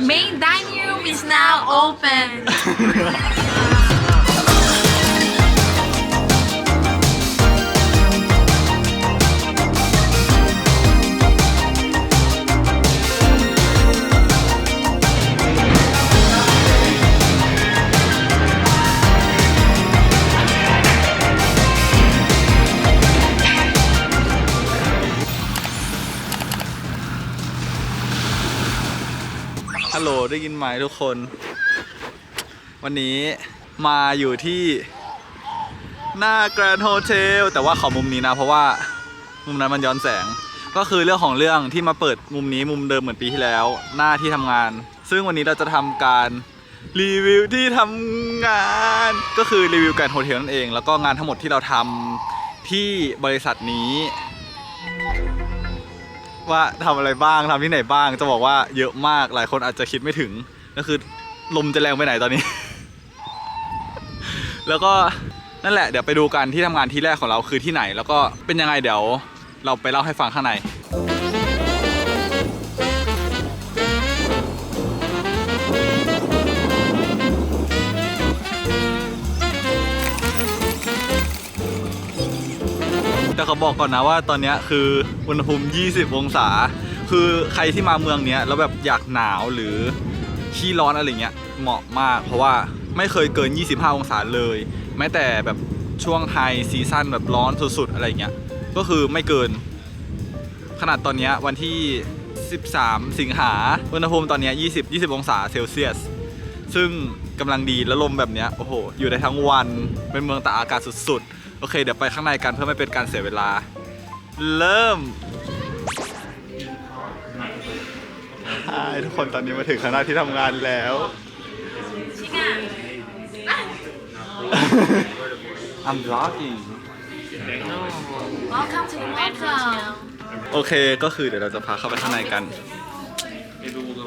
Main dining room is now open. ฮัลโหลได้ยินไหมทุกคน วันนี้มาอยู่ที่ หน้าแกรนด์โฮเทลแต่ว่าขอมุมนี้นะ เพราะว่ามุมนั้นมันย้อนแสง ก็คือเรื่องของเรื่องที่มาเปิดมุมนี้มุมเดิมเหมือนปีที่แล้ว หน้าที่ทำงาน ซึ่งวันนี้เราจะทำการรีวิวที่ทำงาน ก็คือรีวิวแกรนด์โฮเทลนั่นเอง แล้วก็งานทั้งหมดที่เราทำที่บริษัทนี้ ว่าทำอะไรบ้างทำที่ไหนบ้าง จะบอกว่าเยอะมากหลายคนอาจจะคิดไม่ถึง ก็คือลมจะแรงไปไหนตอนนี้ แล้วก็นั่นแหละเดี๋ยวไปดูกันที่ทำงานที่แรกของเราคือที่ไหน แล้วก็เป็นยังไงเดี๋ยวเราไปเล่าให้ฟังข้างใน แต่เขาบอกก่อนนะว่าตอนนี้คืออุณหภูมิ 20 องศา คือใครที่มาเมืองเนี้ยแล้วแบบอยากหนาวหรือขี้ร้อนอะไรเงี้ยเหมาะมาก เพราะว่าไม่เคยเกิน 25 องศาเลย แม้แต่แบบช่วงไฮซีซั่นแบบร้อนสุดๆอะไรเงี้ยก็คือไม่เกิน ขนาดตอนนี้วันที่ 13 สิงหาอุณหภูมิตอนนี้20 20 องศาเซลเซียส ซึ่งกำลังดีแล้วลมแบบเนี้ยโอ้โหอยู่ได้ทั้งวันเป็นเมืองตากอากาศสุดๆ โอเค เดี๋ยวไปข้างในกันเพื่อไม่เป็นการเสียเวลา เริ่มใช่ทุกคนตอนนี้มาถึงคณะที่ทำงานแล้ว I'm vlogging Welcome to the welcome. โอเคก็คือเดี๋ยวเราจะพาเข้าไปข้างในกัน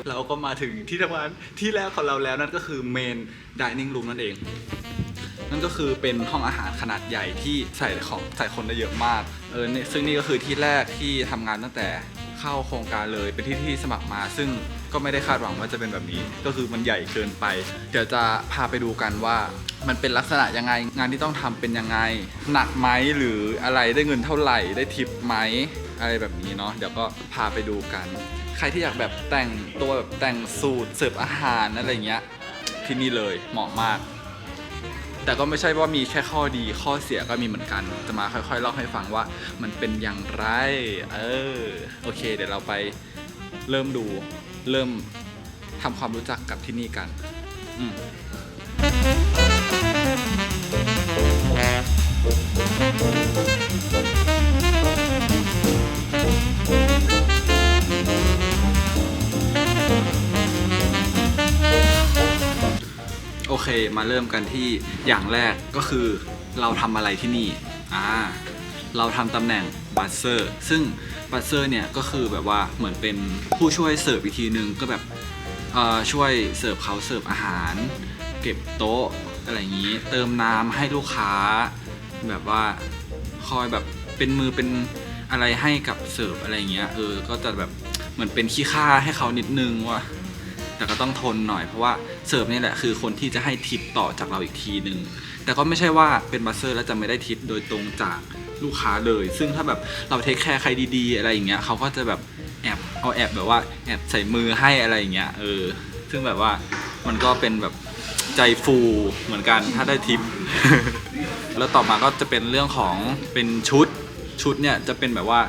เราก็มาถึงที่ทำงานที่แรกของเราแล้วนั่นก็คือเมนดิเนิ่งรูมนั่นเอง นั่นก็คือเป็นห้องอาหารขนาดใหญ่ที่ใส่ของใส่คนได้เยอะมากเออซึ่งนี่ก็คือที่แรกที่ทำงานตั้งแต่เข้าโครงการเลยเป็นที่ที่สมัครมา ซึ่งก็ไม่ได้คาดหวังว่าจะเป็นแบบนี้ ก็คือมันใหญ่เกินไป เดี๋ยวจะพาไปดูกันว่ามันเป็นลักษณะยังไงงานที่ต้องทำเป็นยังไง หนักไหมหรืออะไรได้เงินเท่าไหร่ได้ทิปไหมอะไรแบบนี้เนาะเดี๋ยวก็พาไปดูกัน ใครที่อยากแบบแต่งตัวแบบแต่งสูตรเสิร์ฟอาหารอะไรเงี้ยที่นี่เลยเหมาะมาก แต่ก็ไม่ใช่ว่ามีแค่ข้อดีข้อเสียก็มีเหมือนกันจะมาค่อยๆเล่าให้ฟังว่ามันเป็นอย่างไร เออโอเค เดี๋ยวเราไปเริ่มดูเริ่มทำความรู้จักกับที่นี่กันอืม เคมาเริ่มกันที่อย่างแรกก็คือเราทำอะไรที่นี่อ่าเราทำตำแหน่งบัสเซอร์ซึ่งบัสเซอร์เนี่ยก็คือแบบว่าเหมือนเป็นผู้ช่วยเสิร์ฟอีกทีนึงก็แบบช่วยเสิร์ฟเขาเสิร์ฟอาหาร เก็บโต๊ะอะไรอย่างนี้ เติมน้ำให้ลูกค้า แบบว่าคอยแบบเป็นมือเป็นอะไรให้กับเสิร์ฟอะไรอย่างเงี้ยเออก็จะแบบเหมือนเป็นขี้ข้าให้เขานิดนึงว่า แต่ก็ต้องทนหน่อยเพราะว่าเสิร์ฟนี่แหละคือคนที่จะให้ทิปต่อจากเราอีกทีหนึ่งแต่ก็ไม่ใช่ว่าเป็นบัสเซอร์แล้วจะไม่ได้ทิปโดยตรงจากลูกค้าเลย ซึ่งถ้าแบบเราเทคแคร์ใครดีๆ อะไรอย่างเงี้ยเขาก็จะแบบแอบเอาแอบแบบว่าแอบใส่มือให้อะไรอย่างเงี้ยเออซึ่งแบบว่ามันก็เป็นแบบใจฟูเหมือนกันถ้าได้ทิป แล้วต่อมาก็จะเป็นเรื่องของเป็นชุดชุดเนี่ยจะเป็นแบบว่า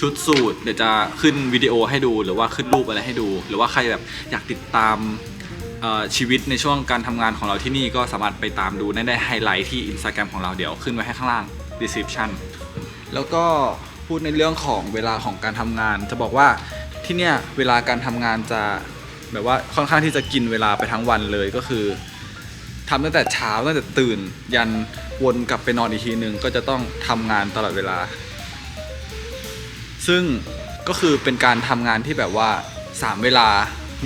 ชุดสูตรเดี๋ยวจะขึ้นวิดีโอให้ดูหรือว่าขึ้นรูปอะไรให้ดู หรือว่าใครแบบอยากติดตามชีวิตในช่วงการทำงานของเราที่นี่ก็สามารถไปตามดูได้ในไฮไลท์ที่ Instagram ของเราเดี๋ยวขึ้นไว้ให้ข้างล่าง description แล้วก็พูดในเรื่องของเวลาของการทำงาน จะบอกว่าที่เนี่ยเวลาการทำงานจะแบบว่าค่อนข้างที่จะกินเวลาไปทั้งวันเลยก็คือทำตั้งแต่เช้าตั้งแต่ตื่น ยันวนกลับไปนอนอีกทีหนึ่งก็จะต้องทำงานตลอดเวลา ซึ่งก็คือเป็นการทำงานที่แบบว่า 3 เวลา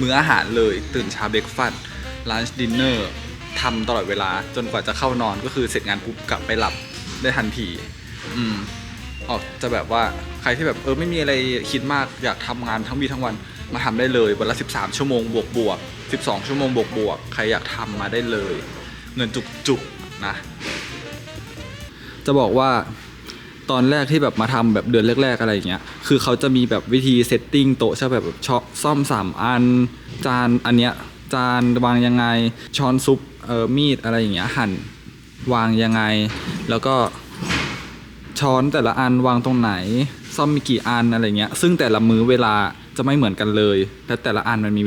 มื้ออาหารเลย ตื่นเช้าเบรกฟาสต์ลันช์ดินเนอร์ทำตลอดเวลาจนกว่าจะเข้านอนก็คือเสร็จงานปุ๊บกลับไปหลับได้ทันที อืมออกจะแบบว่าใครที่แบบเออไม่มีอะไรคิดมากอยากทำงานทั้งวีทั้งวันมาทำได้เลยวันละ 13 ชั่วโมงบวกบวก12 ชั่วโมงบวกบวกใครอยากทำมาได้เลย เงินจุกๆนะ จะบอกว่า ตอนแรกที่แบบมาทำแบบเดือนแรก ๆอะไรอย่างเงี้ย คือเขาจะมีแบบวิธีเซตติ้งโต๊ะใช่ไหมแบบชอซ่อมสามอัน จานอันเนี้ยจานวางยังไง ช้อนซุปเอ่อมีดอะไรอย่างเงี้ยหั่นวางยังไง แล้วก็ช้อนแต่ละอันวางตรงไหน ซ่อมมีกี่อันอะไรเงี้ย ซึ่งแต่ละมื้อเวลาจะไม่เหมือนกันเลย และแต่ละอันมันมี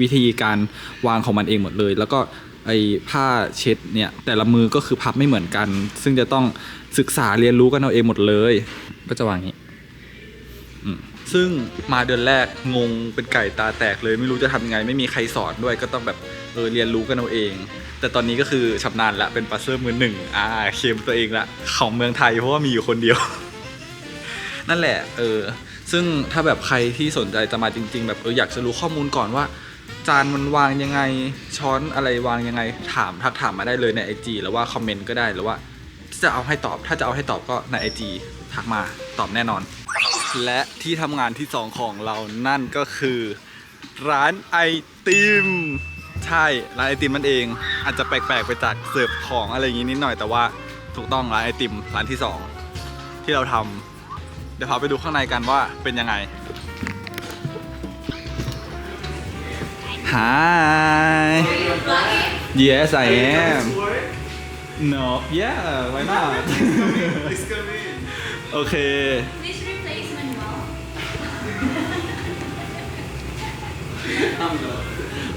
วิธีการวางของมันเองหมดเลย แล้วก็ ไอ้ผ้าเช็ดเนี่ยแต่ละมือก็คือพับไม่เหมือนกัน ซึ่งจะต้องศึกษาเรียนรู้กันเอาเองหมดเลย ก็จะวางอย่างนี้อืมซึ่งมาเดือนแรกงงเป็นไก่ตาแตกเลยไม่รู้จะทำยังไง ไม่มีใครสอนด้วยก็ต้องแบบเออเรียนรู้กันเอาเอง แต่ตอนนี้ก็คือชำนาญละเป็นปัสเซอร์มือหนึ่งอ่าเคลมตัวเองละของเมืองไทยเพราะว่ามีอยู่คนเดียว นั่นแหละเออซึ่งถ้าแบบใครที่สนใจจะมาจริง ๆ แบบเอออยากจะรู้ข้อมูลก่อนว่า จานมันวางยังไงช้อนอะไรวางยังไงถามทักถามมาได้เลยในไอจีหรือว่าคอมเมนต์ก็ได้หรือว่าจะเอาให้ตอบถ้าจะเอาให้ตอบก็ในไอจีทักมาตอบแน่นอน และที่ทำงานที่สองของเรานั่นก็คือ ร้านไอติมใช่ร้านไอติมมันเอง อาจจะแปลกๆไปจากเสิร์ฟของอะไรอย่างนี้นิดหน่อยแต่ว่าถูกต้องร้านไอติมร้านที่สองที่เราทำเดี๋ยวพาไปดูข้างในกันว่าเป็นยังไง Hi Yes I am No Yeah why not Please come in. โอเค Please replace Manuel.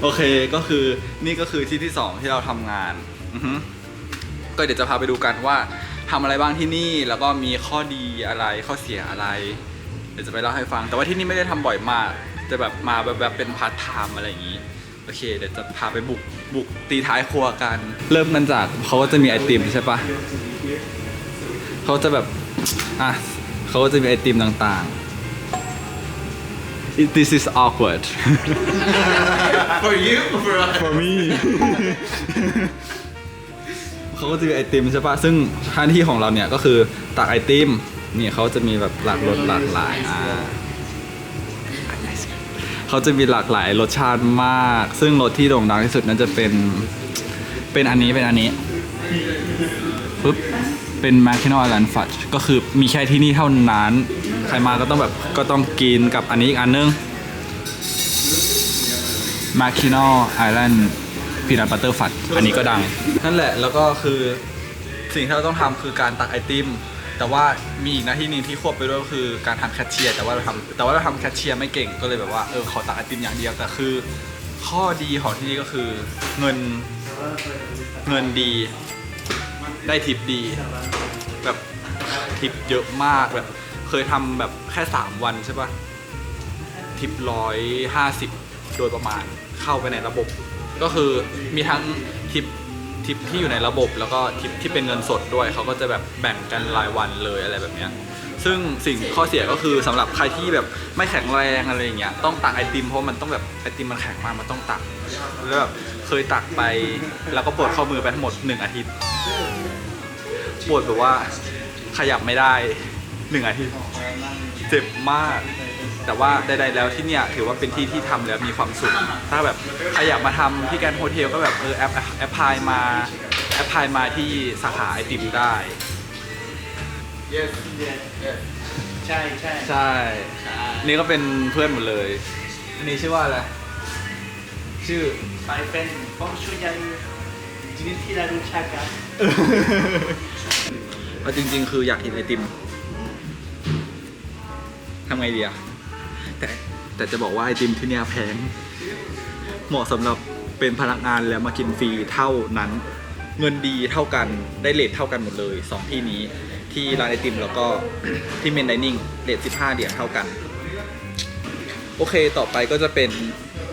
โอเคก็คือนี่ก็คือที่ที่สองที่เราทำงานอือฮึก็เดี๋ยวจะพาไปดูกันว่าทำอะไรบ้างที่นี่แล้วก็มีข้อดีอะไรข้อเสียอะไร เดี๋ยวจะไปเล่าให้ฟัง แต่ว่าที่นี่ไม่ได้ทำบ่อยมาก จะแบบมาแบบแบบเป็นพาร์ทไทม์อะไรอย่างนี้ โอเค เดี๋ยวจะพาไปบุกบุกตีท้ายครัวกัน เริ่มกันจากเขาก็จะมีไอติมใช่ปะเขาจะแบบ อะเขาก็จะมีไอติมต่างๆ It- This is awkward For you or for us? for me เขาก็จะมีไอติมใช่ปะซึ่งหน้าที่ของเราเนี่ยก็คือตักไอติม นี่เขาจะมีแบบหลากรสหลากหลายอ่า เขาจะมีหลากหลายรสชาติมาก ซึ่งรสที่โด่งดังที่สุดนั่นจะเป็น เป็นอันนี้เป็นอันนี้ปุ๊บเป็น m a c k i n o Island Fudge ก็คือมีแค่ที่นี่เท่านั้น ใครมาก็ต้องแบบก็ต้องกินกับอันนี้อีกอันนึง m a c k i n o Island Peanut Butter Fudge อันนี้ก็ดัง นั่นแหละแล้วก็คือสิ่งที่เราต้องทำคือการตักไอติม แต่ว่ามีอีกหน้าที่หนึงที่ควบไปด้วยก็คือการทำแคชเชียร์แต่ว่าเราทำแต่ว่าเราทำแคชเชียร์ไม่เก่งก็เลยแบบว่าเออขอตักไอติมอย่างเดียวแต่คือ ข้อดีของที่นี่ก็คือเงินเงินดี ได้ทิปดี แบบทิปเยอะมากแบบ เคยทำแบบแค่ 3 วันใช่ปะทิปร้อยห้าสิบโดยประมาณเข้าไปในระบบ ก็คือมีทั้ง ทิปที่อยู่ในระบบแล้วก็ทิปที่เป็นเงินสดด้วยเขาก็จะแบบแบ่งกันรายวันเลยอะไรแบบเนี้ยซึ่งสิ่งข้อเสียก็คือสำหรับใครที่แบบไม่แข็งแรงอะไรอย่างเงี้ยต้องตักไอติมเพราะมันต้องแบบไอติมมันแข็งมากมันต้องตักแล้วแบบเคยตักไปแล้วก็ปวดข้อมือไปทั้งหมดหนึ่งอาทิตย์ปวดแบบว่าขยับไม่ได้หนึ่งอาทิตย์ เจ็บมาก แต่ว่าใดๆแล้วที่เนี่ยถือว่าเป็นที่ที่ทำแล้วมีความสุข ถ้าแบบใครอยากมาทำที่แกรนด์โฮเทลก็แบบเออแอปแอปพลายมาแอปพลายมาที่สาขาไอติมได้ Yes, yes, yes. ใช่ใช่ใช่ นี่ก็เป็นเพื่อนหมดเลย อันนี้ชื่อว่าอะไร ชื่อ ไปเป็นผมช่วยยังจินิที่เรารู้จักกันเอาจริง ๆ คืออยากกินไอติม ทำไงดีอะ แต่แต่จะบอกว่าไอติมที่เนี่ยแพง เหมาะสำหรับเป็นพนักงานแล้วมากินฟรีเท่านั้น เงินดีเท่ากันได้เลทเท่ากันหมดเลยสองที่นี้ที่ร้านไอติมแล้วก็ที่เมนไดนิ่งเลท15เหรียญเท่ากัน โอเคต่อไปก็จะเป็น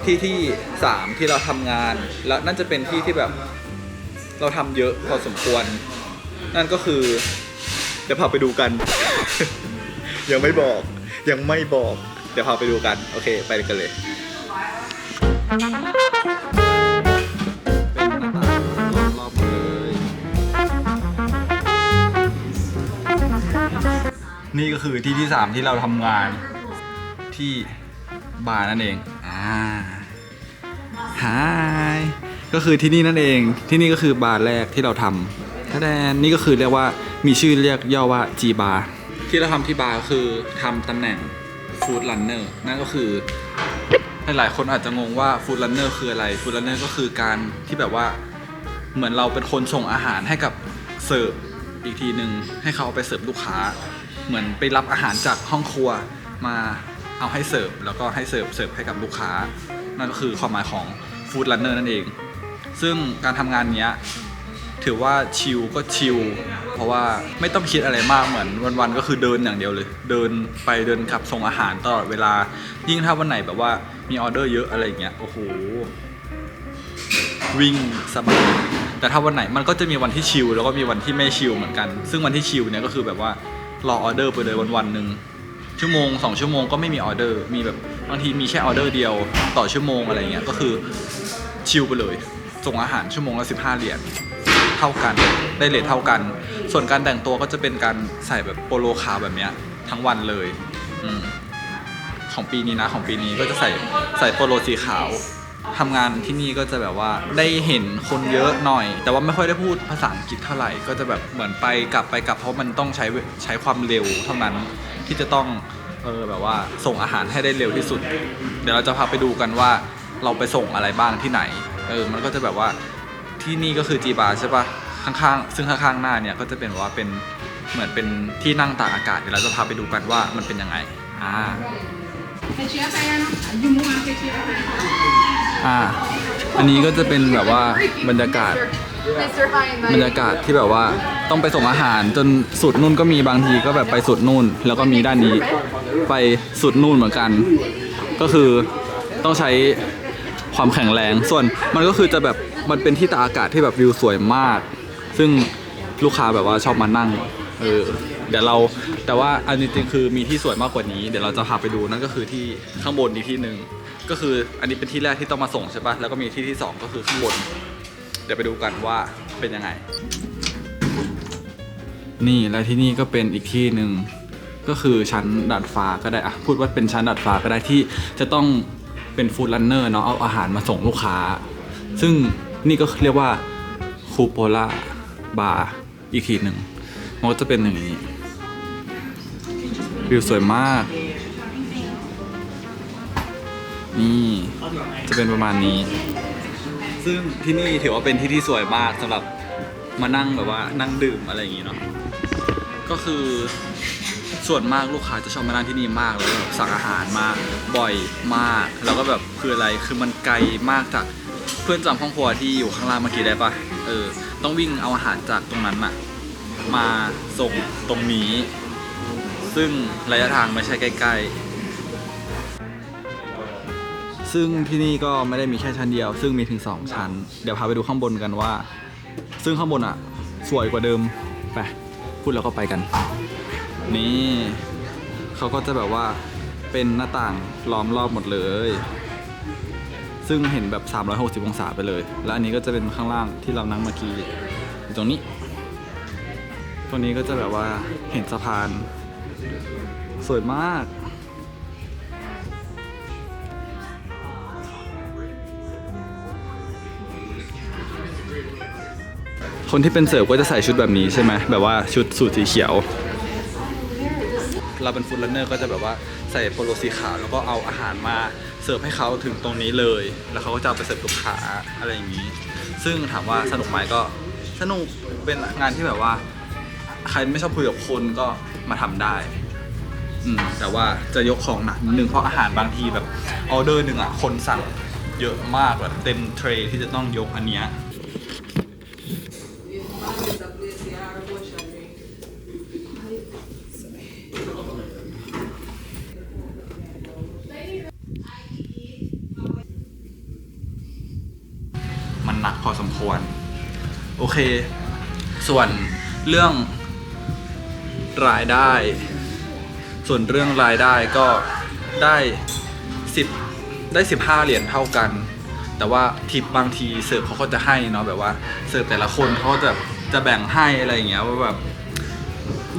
ที่ที่3ที่เราทำงาน แล้วนั่นจะเป็นที่ที่แบบเราทำเยอะพอสมควร นั่นก็คือเดี๋ยวพาไปดูกัน ยังไม่บอกยังไม่บอก เดี๋ยวพาไปดูกัน โอเค ไปกันเลยนี่ก็คือที่ที่ 3 ที่เราทำงานที่บาร์นั่นเองอ่าฮายก็คือที่นี่นั่นเอง ที่นี่ก็คือบาร์แรกที่เราทำถ้าแดนนี่ก็คือเรียกว่ามีชื่อเรียกย่อว่า G bar ที่เราทำที่บาร์ก็คือทำตำแหน่ง food runner นั่นก็คือหลายๆคนอาจจะงงว่า food runner คืออะไร food runner ก็คือการที่แบบว่าเหมือนเราเป็นคนส่งอาหารให้กับเสิร์ฟอีกทีหนึ่งให้เขาเอาไปเสิร์ฟลูกค้า เหมือนไปรับอาหารจากห้องครัวมาเอาให้เสิร์ฟแล้วก็ให้เสิร์ฟเสิร์ฟให้กับลูกค้า นั่นก็คือความหมายของฟู้ด r ันเนอร์นั่นเอง ซึ่งการทำงานเนี้ย ถือว่าชิลก็ชิลเพราะว่าไม่ต้องคิดอะไรมากเหมือนวันๆก็คือเดินอย่างเดียวเลย เดินไปเดินขับส่งอาหารตลอดเวลา ยิ่งถ้าวันไหนแบบว่ามีออเดอร์เยอะอะไรอย่างเงี้ยโอ้โหวิ่งสบายแต่ถ้าวันไหนมันก็จะมีวันที่ชิลแล้วก็มีวันที่ไม่ชิลเหมือนกัน ซึ่งวันที่ชิลเนี่ยก็คือแบบว่ารอออเดอร์ไปเลยวันวันๆหนึ่งชั่วโมงสองชั่วโมงก็ไม่มีออเดอร์มีแบบบางทีมีแค่ออเดอร์เดียวต่อชั่วโมงอะไรเงี้ยก็คือชิลไปเลย ส่งอาหารชั่วโมงละสิบห้าเหรียญ เท่ากันได้เลทเท่ากัน ส่วนการแต่งตัวก็จะเป็นการใส่แบบโปโลขาวแบบเนี้ยทั้งวันเลยอของปีนี้นะของปีนี้ก็จะใส่ใส่โปโลสีขาวทำงานที่นี่ก็จะแบบว่าได้เห็นคนเยอะหน่อย แต่ว่าไม่ค่อยได้พูดภาษาอังกฤษเท่าไหร่ ก็จะแบบเหมือนไปกลับไปกลับ เพราะมันต้องใช้ใช้ความเร็วเท่านั้นที่จะต้องเออแบบว่าส่งอาหารให้ได้เร็วที่สุด เดี๋ยวเราจะพาไปดูกันว่าเราไปส่งอะไรบ้างที่ไหน เออมันก็จะแบบว่า ที่นี่ก็คือจีบาใช่ปะข้างๆ ซึ่งข้างๆหน้าเนี่ยก็จะเป็นว่าเป็นเหมือนเป็นที่นั่งตากอากาศเดี๋ยวเราจะพาไปดูกันว่ามันเป็นยังไงอ่า Fechei a perna, de um lado fechei a perna. อ่า อันนี้ก็จะเป็นแบบว่าบรรยากาศ Mr. Hi, บรรยากาศที่แบบว่าต้องไปส่งอาหารจนสุดนู่นก็มีบางทีก็แบบไปสุดนู่น แล้วก็มีด้านนี้ไปสุดนู่นเหมือนกัน ก็คือต้องใช้ความแข็งแรง ส่วนมันก็คือจะแบบ มันเป็นที่ตากอากาศที่แบบวิวสวยมาก ซึ่งลูกค้าแบบว่าชอบมานั่ง เออ เดี๋ยวเราแต่ว่าอันจริงๆคือมีที่สวยมากกว่านี้ เดี๋ยวเราจะพาไปดูนั่นก็คือที่ข้างบนอีกที่หนึ่งก็คืออันนี้เป็นที่แรกที่ต้องมาส่งใช่ปะแล้วก็มีที่ที่สองก็คือข้างบน เดี๋ยวไปดูกันว่าเป็นยังไง นี่แล้วที่นี่ก็เป็นอีกที่หนึ่งก็คือชั้นดาดฟ้าก็ได้อะพูดว่าเป็นชั้นดาดฟ้าก็ได้ที่จะต้องเป็นฟู้ดรันเนอร์เนาะเอาอาหารมาส่งลูกค้า ซึ่ง นี่ก็เรียกว่าคูโปล่าบาร์อีกทีหนึ่งมันก็จะเป็นอย่างนี้วิวสวยมาก นี่จะเป็นประมาณนี้ ซึ่งที่นี่ถือว่าเป็นที่ที่สวยมากสำหรับมานั่งแบบว่านั่งดื่มอะไรอย่างงี้เนาะก็คือส่วนมากลูกค้าจะชอบมานั่งที่นี่มากแล้วสั่งอาหารมาบ่อยมาก แล้วก็แบบคืออะไรคือมันไกลมากจาก เพื่อนจำห้องครัวที่อยู่ข้างล่างเมื่อกี้ได้ปะเออ ต้องวิ่งเอาอาหารจากตรงนั้นอะมาส่งตรงนี้ ซึ่งระยะทางไม่ใช่ใกล้ ๆ ซึ่งที่นี่ก็ไม่ได้มีแค่ชั้นเดียว ซึ่งมีถึง 2 ชั้น เดี๋ยวพาไปดูข้างบนกันว่า ซึ่งข้างบนอะสวยกว่าเดิม ไป พูดแล้วก็ไปกัน นี่เขาก็จะแบบว่าเป็นหน้าต่างล้อมรอบหมดเลย ซึ่งเห็นแบบ 360 องศาไปเลย แล้วอันนี้ก็จะเป็นข้างล่างที่เรานั่งเมื่อกี้อยู่ตรงนี้ ตรงนี้ก็จะแบบว่าเห็นสะพาน สวยมาก คนที่เป็นเสิร์ฟก็จะใส่ชุดแบบนี้ใช่ไหมแบบว่าชุดสูทสีเขียว เราเป็นฟู้ดรันเนอร์ก็จะแบบว่า ใส่โปโลสีขาวแล้วก็เอาอาหารมาเสิร์ฟให้เขาถึงตรงนี้เลย แล้วเขาก็จะเอาไปเสิร์ฟลูกค้าอะไรอย่างนี้ ซึ่งถามว่าสนุกไหมก็สนุกเป็นงานที่แบบว่า ใครไม่ชอบคุยกับคนก็มาทำได้อืมแต่ว่าจะยกของหนักนิดนึงเพราะอาหารบางทีแบบออเดอร์หนึ่งอะคนสั่งเยอะมากแบบเต็มเทรย์ที่จะต้องยกอันเนี้ย มันหนักพอสม ควร โอเค ส่วนเรื่องรายได้ ส่วนเรื่องรายได้ก็ได้สิบได้สิบห้าเหรียญเท่ากัน แต่ว่าทิปบางทีเสิร์ฟเขาก็จะให้เนาะแบบว่าเสิร์ฟแต่ละคนเขาจะจะแบ่งให้อะไรอย่างเงี้ยว่าแบบ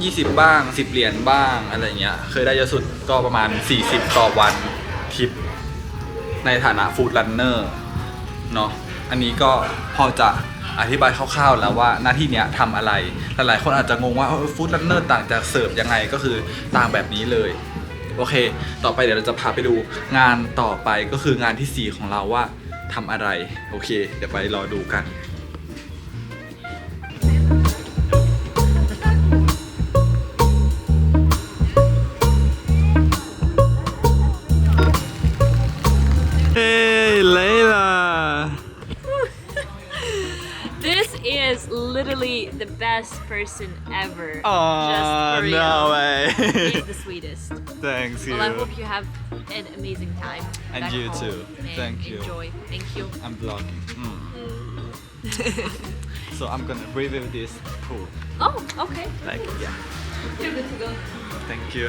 ยี่สิบบ้างสิบเหรียญบ้างอะไรเงี้ย เคยได้เยอะสุดก็ประมาณสี่สิบต่อวันทิป ในฐานะฟู้ดรันเนอร์เนาะ อันนี้ก็พอจะอธิบายคร่าวๆแล้วว่าหน้าที่เนี้ยทำอะไร หลายๆคนอาจจะงงว่าฟู้ดรันเนอร์ต่างจากเสิร์ฟยังไงก็คือต่างแบบนี้เลย โอเค ต่อไปเดี๋ยวเราจะพาไปดูงานต่อไปก็คืองานทีสี่4 ของเราว่าทำอะไร โอเค เดี๋ยวไปรอดูกัน best person ever. Oh, Just for no real. way. He's the sweetest. Thanks you. Well, I hope you have an amazing time. And back you home too. and Thank you. Enjoy. Thank you. I'm vlogging. Mm. so I'm gonna review this pool. Oh, okay. Like yeah. You're good to go. Thank you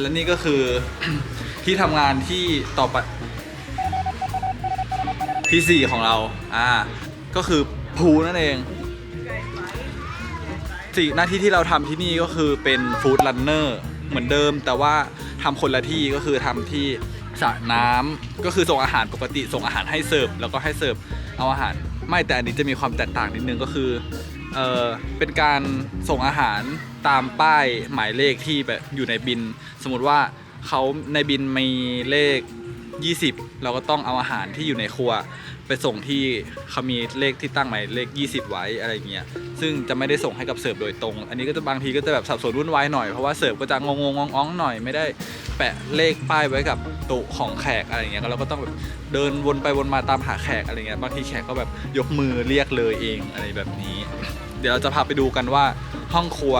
และนี่ก็คือ ที่ทำงานที่ต่อไปที่ 4 ของเรา อ่า ก็คือพูนั่นเอง สี่หน้าที่ที่เราทำที่นี่ก็คือเป็นฟู้ดรันเนอร์เหมือนเดิม แต่ว่าทำคนละที่ก็คือทำที่สระน้ำก็คือส่งอาหารปกติส่งอาหารให้เสิร์ฟแล้วก็ให้เสิร์ฟเอาอาหาร ไม่แต่อันนี้จะมีความแตกต่างนิดนึงก็คือเออเป็นการส่งอาหารตามป้ายหมายเลขที่แบบอยู่ในบิน สมมติว่าเขาในบินมีเลข 20 เราก็ต้องเอาอาหารที่อยู่ในครัว ไปส่งที่เขามีเลขที่ตั้งหมายเลข 20 ไว้อะไรเงี้ยซึ่งจะไม่ได้ส่งให้กับเสิร์ฟโดยตรง อันนี้ก็จะบางทีก็จะแบบสับสนวุ่นวายหน่อยเพราะว่าเสิร์ฟก็จะงงงงงหน่อยไม่ได้แปะเลขป้ายไว้กับโต๊ะของแขกอะไรเงี้ยก็เราก็ต้องแบบเดินวนไปวนมาตามหาแขกอะไรเงี้ยบางทีแขกก็แบบยกมือเรียกเลยเองอะไรแบบนี้ เดี๋ยวเราจะพาไปดูกันว่าห้องครัว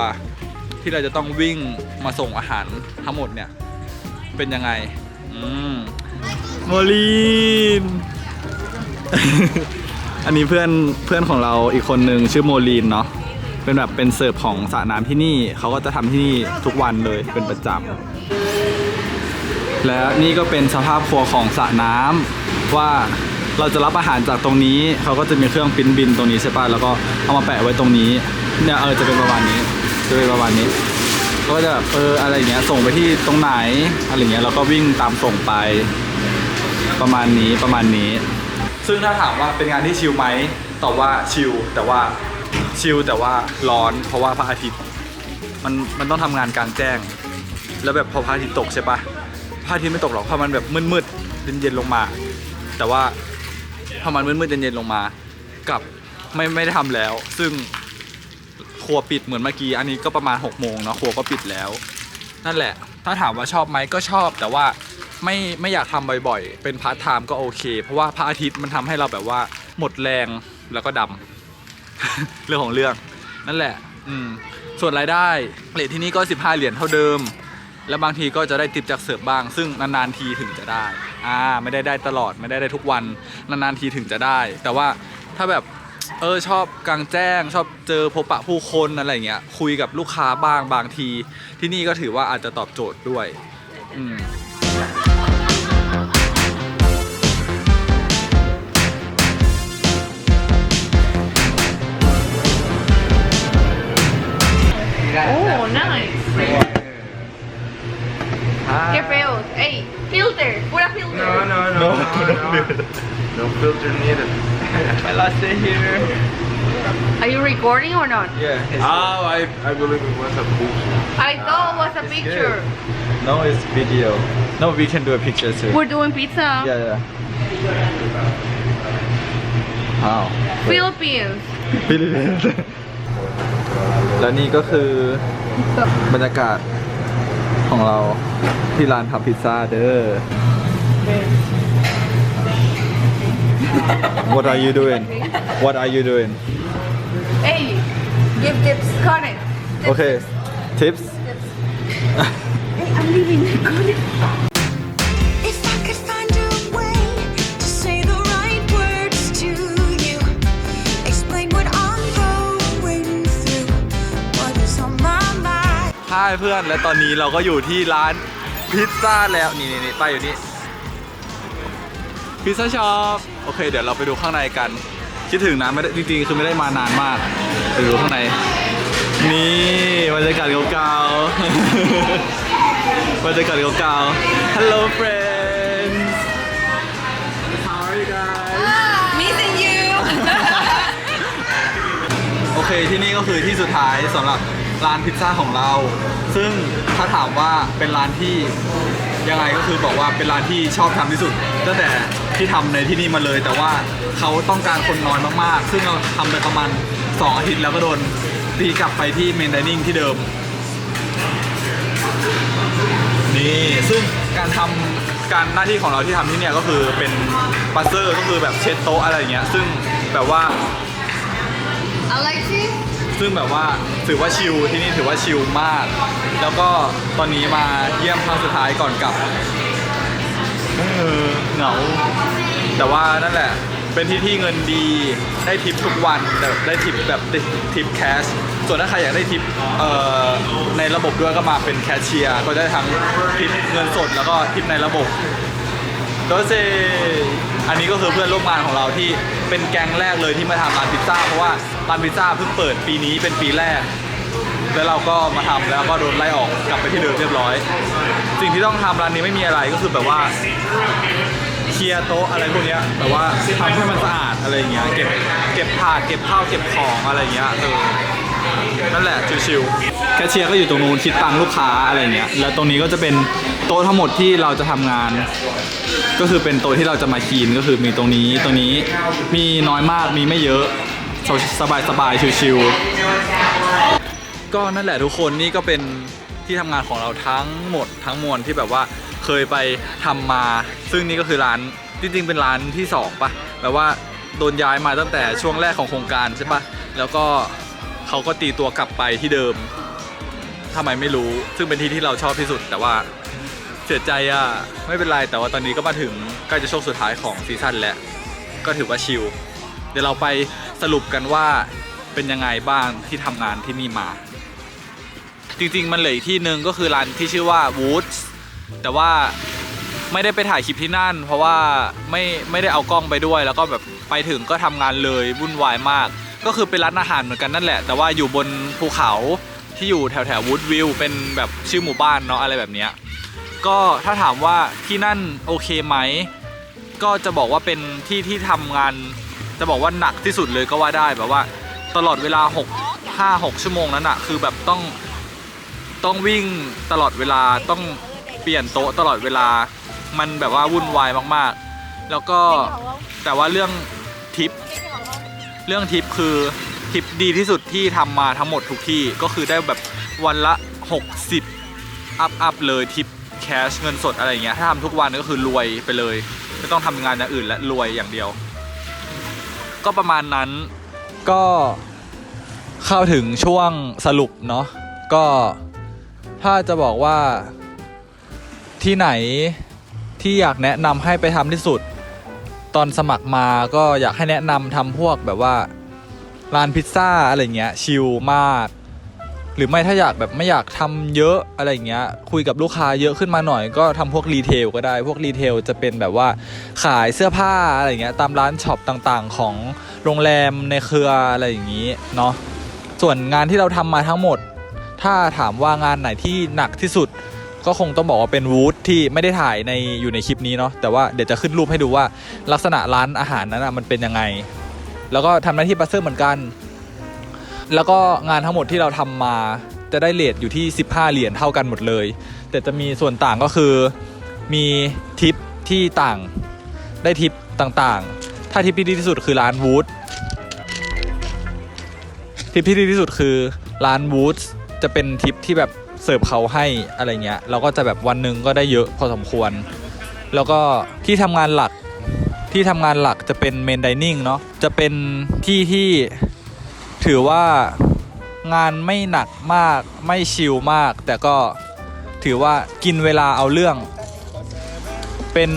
ที่เราจะต้องวิ่งมาส่งอาหารทั้งหมดเนี่ยเป็นยังไงอืมโมลีน อันนี้เพื่อนเพื่อนของเราอีกคนนึงชื่อโมลีนเนาะเป็นแบบเป็นเสิร์ฟของสระน้ำที่นี่เขาก็จะทำที่นี่ทุกวันเลยเป็นประจำและนี่ก็เป็นสภาพครัวของสระน้ำว่าเราจะรับอาหารจากตรงนี้เขาก็จะมีเครื่องปิ้นบินตรงนี้ใช่ป่ะแล้วก็เอามาแปะไว้ตรงนี้เนี่ยเออจะเป็นประมาณนี้จะเป็นประมาณนี้ก็จะแบบเอออะไรเงี้ยส่งไปที่ตรงไหนอะไรเงี้ยเราก็วิ่งตามส่งไป ประมาณนี้ประมาณนี้ ซึ่งถ้าถามว่าเป็นงานที่ชิลไหมตอบว่าชิลแต่ว่าชิลแต่ว่าร้อนเพราะว่าพระอาทิตย์มันมันต้องทำงานกลางแจ้ง แล้วแบบพอพระอาทิตย์ตกใช่ปะพระอาทิตย์ไม่ตกหรอกเพราะมันแบบมืดๆเย็นๆลงมา แต่ว่าพอมันมืดๆเย็นๆลงมา กับไม่ไม่ได้ทำแล้ว ซึ่งครัวปิดเหมือนเมื่อกี้อันนี้ก็ประมาณ6กโมงเนาะครัวก็ปิดแล้ว นั่นแหละ ถ้าถามว่าชอบไหมก็ชอบ แต่ว่า ไม่ไม่อยากทำบ่อยๆ เป็นพาร์ทไทม์ก็โอเค เพราะว่าพระอาทิตย์มันทำให้เราแบบว่าหมดแรงแล้วก็ดำเรื่องของเรื่องนั่นแหละ อืมส่วนรายได้เลทที่นี่ก็ 15 เหรียญเท่าเดิม แล้วบางทีก็จะได้ติปจากเสิร์ฟบ้าง ซึ่งนานๆทีถึงจะได้อ่าไม่ได้ได้ตลอดไม่ได้ได้ทุกวันนานๆทีถึงจะได้ แต่ว่าถ้าแบบเออชอบกลางแจ้ง ชอบเจอพบปะผู้คนอะไรเงี้ยคุยกับลูกค้าบ้างบางที ที่นี่ก็ถือว่าอาจจะตอบโจทย์ด้วย อืม no, no, no, no. No filter needed. I lost it here. Are you recording or not? Yeah. Oh, I, I believe it was a picture. I thought it was a it's picture. No, it's video. No, we can do a picture too. We're doing pizza. Yeah, yeah. Wow. Philippines. ฟิลิปปินส์และนี่ก็คือบรรยากาศของเราที่ร้านทำพิซซ่าเด้อ What are you doing? What are you doing? Hey, give tips, Connor. Okay. Tips? Hey, I'm leaving. Connor. If I could find a way to say the right words to you, explain what I'm going through, what is on my mind. ใช่เพื่อนและตอนนี้เราก็อยู่ที่ร้านพิซซ่าแล้วนี่นี่นี่ป้ายอยู่นี่ พิซซ่าช็อปโอเค เดี๋ยวเราไปดูข้างในกัน คิดถึงนะไม่ได้จริงๆคือไม่ได้มานานมากไปดูข้างใน นี่บรรยากาศเก่าๆบรรยากาศเก่าๆ Hello friends How are you guys Missing you โอเคที่นี่ก็คือที่สุดท้ายสำหรับร้านพิซซ่าของเรา ซึ่งถ้าถามว่าเป็นร้านที่ยังไงก็คือบอกว่าเป็นร้านที่ชอบทำที่สุดตั้งแต่ ที่ทำในที่นี่มาเลย แต่ว่าเขาต้องการคนน้อยมากๆ ซึ่งเราทำไปประมาณ 2 อาทิตย์แล้วก็โดนตีกลับไปที่เมนดิเนิ่งที่เดิม นี่ซึ่งการทำการหน้าที่ของเราที่ทำที่เนี่ยก็คือเป็นบัสเซอร์ก็คือแบบเช็ดโต๊ะอะไรอย่างเงี้ยซึ่งแบบว่า Alexi? ซึ่งแบบว่าถือว่าชิลที่นี่ถือว่าชิลมาก แล้วก็ตอนนี้มาเยี่ยมครั้งสุดท้ายก่อนกลับ เออเหงา แต่ว่านั่นแหละ เป็นที่ที่เงินดี ได้ทิปทุกวันแบบได้ทิปแบบได้ทิปแคช ส่วนถ้าใครอยากได้ทิปเอ่อในระบบด้วยก็มาเป็นแคชเชียร์ ก็ได้ทั้งทิปเงินสดแล้วก็ทิปในระบบโดเซอันนี้ก็คือเพื่อนร่วมงานของเราที่เป็นแก๊งแรกเลยที่มาทำร้านพิซซ่าเพราะว่าร้านพิซซ่าเพิ่งเปิดปีนี้เป็นปีแรก แล้วเราก็มาทำแล้วก็โดนไล่ออกกลับไปที่เดิมเรียบร้อย สิ่งที่ต้องทำร้านนี้ไม่มีอะไรก็คือแบบว่า ลียร์โต๊ะอะไรพวกเนี้ยแบบว่าทำให้มันสะอาดอะไรอย่างเงี้ยเก็บเก็บถาดเก็บข้าวเก็บของอะไรอย่างเงี้ยเออนั่นแหละชิวๆแคชเชียร์ก็อยู่ตรงนู้นคิดตังค์ลูกค้าอะไรอย่างเงี้ยแล้วตรงนี้ก็จะเป็นโต๊ะทั้งหมดที่เราจะทำงาน ก็คือเป็นโตัวที่เราจะมาคีนก็คือมีตรงนี้ตรงนี้มีน้อยมากมีไม่เยอะสบายสบายๆชิวๆก็นั่นแหละทุกคนนี่ก็เป็นที่ทำงานของเราทั้งหมดทั้งมวลที่แบบว่า เคยไปทำมา ซึ่งนี่ก็คือร้านจริงๆเป็นร้านที่สองปะแบบว่าโดนย้ายมาตั้งแต่ช่วงแรกของโครงการใช่ปะแล้วก็เขาก็ตีตัวกลับไปที่เดิมทำไมไม่รู้ ซึ่งเป็นที่ที่เราชอบที่สุด แต่ว่าเสียใจอะไม่เป็นไร แต่ว่าตอนนี้ก็มาถึงใกล้จะช่วงสุดท้ายของซีซั่นแล้ว ก็ถือว่าชิล เดี๋ยวเราไปสรุปกันว่าเป็นยังไงบ้างที่ทำงานที่นี่มา จริงๆมันเหลืออีกที่หนึ่งก็คือร้านที่ชื่อว่า Woods แต่ว่าไม่ได้ไปถ่ายคลิปที่นั่น เพราะว่าไม่ไม่ได้เอากล้องไปด้วย แล้วก็แบบไปถึงก็ทำงานเลยวุ่นวายมาก ก็คือเป็นร้านอาหารเหมือนกันนั่นแหละ แต่ว่าอยู่บนภูเขาที่อยู่แถวแถววูดวิวเป็นแบบชื่อหมู่บ้านเนาะอะไรแบบเนี้ยก็ถ้าถามว่าที่นั่นโอเคไหมก็จะบอกว่าเป็นที่ที่ทำงาน จะบอกว่าหนักที่สุดเลยก็ว่าได้แบบว่าตลอดเวลา6 5 6ชั่วโมงนั้นอะคือแบบต้องต้องวิ่งตลอดเวลาต้อง เปลี่ยนโต๊ะตลอดเวลา มันแบบว่าวุ่นวายมากๆ แล้วก็แต่ว่าเรื่องทิป เรื่องทิปคือทิปดีที่สุดที่ทำมาทั้งหมดทุกที่ก็คือได้แบบวันละ 60 อัพอัพเลยทิปแคชเงินสดอะไรเงี้ยถ้าทำทุกวันก็คือรวยไปเลย ไม่ต้องทำงานอย่างอื่นและรวยอย่างเดียว ก็ประมาณนั้นก็เข้าถึงช่วงสรุปเนาะก็ถ้าจะบอกว่า ที่ไหนที่อยากแนะนำให้ไปทำที่สุด ตอนสมัครมาก็อยากให้แนะนำทำพวกแบบว่าร้านพิซซ่าอะไรเงี้ยชิลมาก หรือไม่ถ้าอยากแบบไม่อยากทำเยอะอะไรเงี้ย คุยกับลูกค้าเยอะขึ้นมาหน่อย ก็ทำพวกรีเทลก็ได้ พวกรีเทลจะเป็นแบบว่าขายเสื้อผ้าอะไรเงี้ยตามร้านช็อปต่างๆ ของโรงแรมในเครืออะไรอย่างนี้เนาะส่วนงานที่เราทำมาทั้งหมด ถ้าถามว่างานไหนที่หนักที่สุด ก็คงต้องบอกว่าเป็นวูดที่ไม่ได้ถ่ายในอยู่ในคลิปนี้เนาะแต่ว่าเดี๋ยวจะขึ้นรูปให้ดูว่าลักษณะร้านอาหารนั้นมันเป็นยังไง แล้วก็ทำหน้าที่บัสเซอร์เหมือนกัน แล้วก็งานทั้งหมดที่เราทำมาจะได้เลทอยู่ที่ 15 เหรียญเท่ากันหมดเลย แต่จะมีส่วนต่างก็คือมีทิปที่ต่างได้ทิปต่างๆ ถ้าทิปที่ดีที่สุดคือร้านวูดทิปที่ดีที่สุดคือร้านวูดจะเป็นทิปที่แบบ สิร์ฟเขาให้อะไรเงี้ยเราก็จะแบบวันหนึ่งก็ได้เยอะพอสมควร แล้วก็ที่ทำงานหลักที่ทำงานหลักจะเป็นเมนดิเนิ่งเนาะจะเป็นที่ที่ถือว่างานไม่หนักมากไม่ชิลมาก แต่ก็ถือว่ากินเวลาเอาเรื่อง เป็น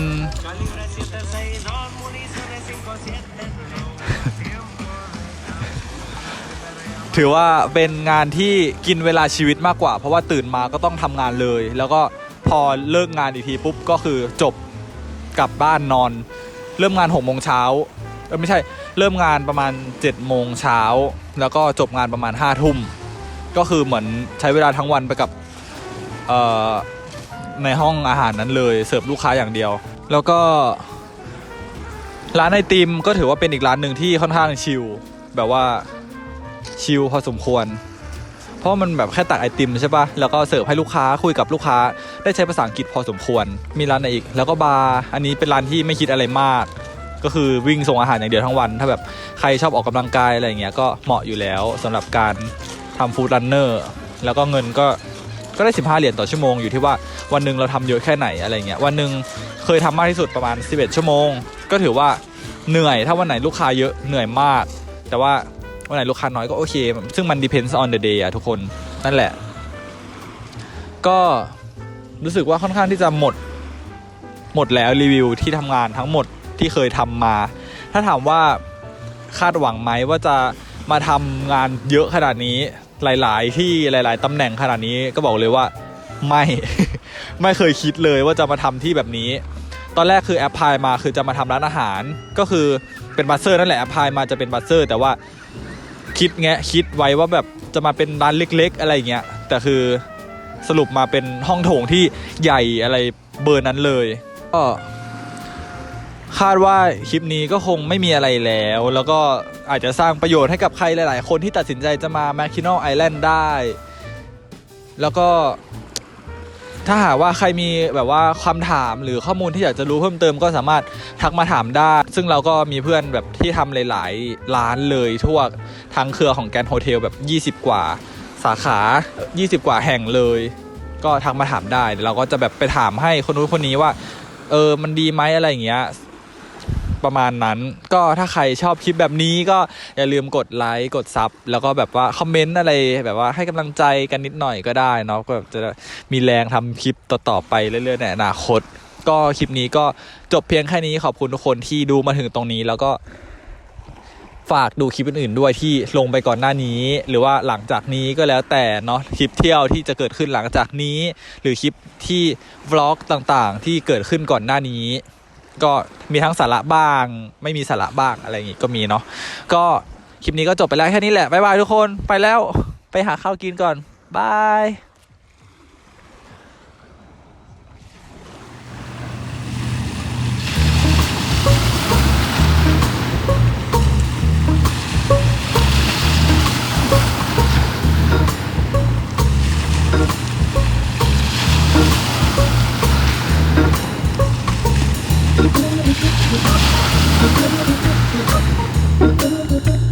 ถือว่าเป็นงานที่กินเวลาชีวิตมากกว่า เพราะว่าตื่นมาก็ต้องทำงานเลย แล้วก็พอเลิกงานอีกทีปุ๊บก็คือจบกลับบ้านนอน เริ่มงานหกโมงเช้าเออไม่ใช่เริ่มงานประมาณ7จ็ดโมงเช้าแล้วก็จบงานประมาณ5้าทุ่มก็คือเหมือนใช้เวลาทั้งวันไปกับในห้องอาหารนั้นเลยเสิร์ฟลูกค้าอย่างเดียว แล้วก็ ร้านไอติมก็ถือว่าเป็นอีกร้านหนึ่งที่ค่อนข้างชิลแบบว่า ชิลพอสมควร เพราะมันแบบแค่ตักไอติมใช่ปะแล้วก็เสิร์ฟให้ลูกค้าคุยกับลูกค้า ได้ใช้ภาษาอังกฤษพอสมควร มีร้านไหนอีก แล้วก็บาร์ อันนี้เป็นร้านที่ไม่คิดอะไรมาก ก็คือวิ่งส่งอาหารอย่างเดียวทั้งวัน ถ้าแบบใครชอบออกกำลังกายอะไรอย่างเงี้ย ก็เหมาะอยู่แล้วสำหรับการทำฟู้ดรันเนอร์ แล้วก็เงินก็ก็ได้ 15 เหรียญต่อชั่วโมงอยู่ที่ว่าวันหนึ่งเราทำเยอะแค่ไหนอะไรเงี้ยวันหนึ่งเคยทำมากที่สุดประมาณ 11 ชั่วโมง ก็ถือว่าเหนื่อยถ้าวันไหนลูกค้าเยอะเหนื่อยมาก แต่ว่า วันไหนลูกค้าน้อยก็โอเค ซึ่งมัน depends on the day อะทุกคนนั่นแหละ ก็รู้สึกว่าค่อนข้างที่จะหมด หมดแล้วรีวิวที่ทำงานทั้งหมดที่เคยทำมา ถ้าถามว่าคาดหวังไหมว่าจะมาทำงานเยอะขนาดนี้หลาย ๆ ที่หลาย ๆตำแหน่งขนาดนี้ก็บอกเลยว่าไม่ ไม่เคยคิดเลยว่าจะมาทำที่แบบนี้ ตอนแรกคือแอปพลายมาคือจะมาทำร้านอาหาร ก็คือเป็นบัสเซอร์นั่นแหละแอปพลายมาจะเป็นบัสเซอร์ แต่ว่า คิดแงะคิดไว้ว่าแบบจะมาเป็นร้านเล็ก ๆ อะไรเงี้ยแต่คือสรุปมาเป็นห้องโถงที่ใหญ่อะไรเบอร์นั้นเลยก็คาดว่าคลิปนี้ก็คงไม่มีอะไรแล้ว แล้วก็อาจจะสร้างประโยชน์ให้กับใครหลาย ๆ คนที่ตัดสินใจจะมา m a c k i n a l Island ได้ แล้วก็ ถ้าหากว่าใครมีแบบว่าคำถามหรือข้อมูลที่อยากจะรู้เพิ่มเติมก็สามารถทักมาถามได้ ซึ่งเราก็มีเพื่อนแบบที่ทำหลาย ๆ ร้านเลยทั่วทั้งเครือของแกรนโฮเทลแบบ 20 กว่าสาขา 20 กว่าแห่งเลย ก็ทักมาถามได้เดี๋ยวเราก็จะแบบไปถามให้คนนู้นคนนี้ว่า เออมันดีไหมอะไรอย่างเงี้ย ประมาณนั้น ก็ถ้าใครชอบคลิปแบบนี้ก็อย่าลืมกดไลค์กดซับแล้วก็แบบว่าคอมเมนต์อะไรแบบว่าให้กำลังใจกันนิดหน่อยก็ได้เนาะก็แบบจะมีแรงทำคลิปต่อๆไปเรื่อยๆในอนาคต ก็คลิปนี้ก็จบเพียงแค่นี้ขอบคุณทุกคนที่ดูมาถึงตรงนี้แล้วก็ฝากดูคลิปอื่นๆด้วยที่ลงไปก่อนหน้านี้ หรือว่าหลังจากนี้ก็แล้วแต่เนาะคลิปเที่ยวที่จะเกิดขึ้นหลังจากนี้ หรือคลิปที่วล็อกต่างๆ ที่เกิดขึ้นก่อนหน้านี้ ก็มีทั้งสาระบ้าง ไม่มีสาระบ้างอะไรอย่างงี้ก็มีเนาะก็คลิปนี้ก็จบไปแล้วแค่นี้แหละบ๊ายบายทุกคนไปแล้วไปหาข้าวกินก่อนบาย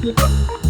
Yeah.